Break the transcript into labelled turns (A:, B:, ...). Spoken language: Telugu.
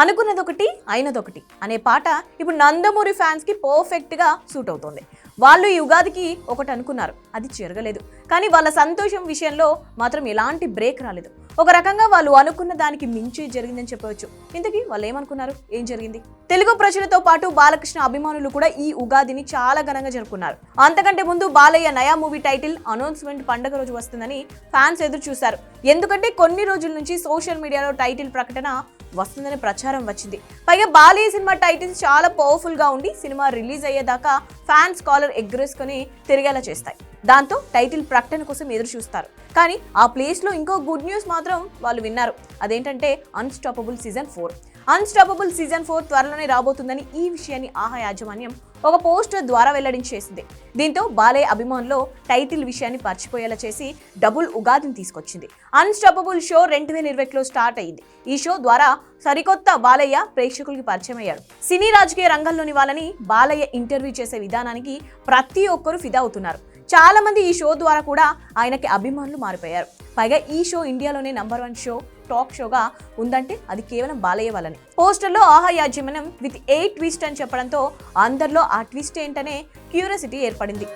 A: అనుకున్నదొకటి అయినదొకటి అనే పాట ఇప్పుడు నందమూరి ఫ్యాన్స్కి పర్ఫెక్ట్గా సూట్ అవుతుంది. వాళ్ళు ఈ ఉగాదికి ఒకటి అనుకున్నారు అది జరగలేదు. కానీ వాళ్ళ సంతోషం విషయంలో మాత్రం ఎలాంటి బ్రేక్ రాలేదు. ఒక రకంగా వాళ్ళు అనుకున్న దానికి మించి జరిగిందని చెప్పవచ్చు. ఇంతకీ వాళ్ళు ఏమనుకున్నారు ఏం జరిగింది? తెలుగు ప్రజలతో పాటు బాలకృష్ణ అభిమానులు కూడా ఈ ఉగాదిని చాలా ఘనంగా జరుపుకున్నారు. అంతకంటే ముందు బాలయ్య నయా మూవీ టైటిల్ అనౌన్స్మెంట్ పండగ రోజు వస్తుందని ఫ్యాన్స్ ఎదురు చూశారు ఎందుకంటే కొన్ని రోజుల నుంచి సోషల్ మీడియాలో టైటిల్ ప్రకటన వస్తుందని ప్రచారం వచ్చింది. పైగా బాలయ్య సినిమా టైటిల్స్ చాలా పవర్ఫుల్గా ఉండి సినిమా రిలీజ్ అయ్యేదాకా ఫ్యాన్స్ కాలర్ ఎగ్రేసుకొని తిరిగేలా చేస్తాయి. దాంతో టైటిల్ ప్రకటన కోసం ఎదురు చూస్తారు. కానీ ఆ ప్లేస్లో ఇంకో గుడ్ న్యూస్ మాత్రం వాళ్ళు విన్నారు. అదేంటంటే unstoppable season four unstoppable season four త్వరలోనే రాబోతుందని ఈ విషయాన్ని ఆహా యాజమాన్యం ఒక పోస్టర్ ద్వారా వెల్లడించేసింది. దీంతో బాలయ్య అభిమానులు టైటిల్ విషయాన్ని పరిచిపోయేలా చేసి డబుల్ ఉగాదిని తీసుకొచ్చింది. అన్స్టాపబుల్ షో రెండు వేల ఇరవైలో స్టార్ట్ అయింది. ఈ షో ద్వారా సరికొత్త బాలయ్య ప్రేక్షకులకి పరిచయం అయ్యాడు సినీ రాజకీయ రంగంలోని వాళ్ళని బాలయ్య ఇంటర్వ్యూ చేసే విధానానికి ప్రతి ఒక్కరూ ఫిదా అవుతున్నారు. చాలా మంది ఈ షో ద్వారా కూడా ఆయనకి అభిమానులు మారిపోయారు. పైగా ఈ షో ఇండియాలోనే నంబర్ వన్ షో. టాక్ షోగా ఉందంటే అది కేవలం బాలయ్య వాళ్ళని పోస్టర్లో ఆహా యాజ్యమనం విత్ ఏ ట్విస్ట్ అని చెప్పడంతో అందరిలో ఆ ట్విస్ట్ ఏంటనే క్యూరియాసిటీ ఏర్పడింది.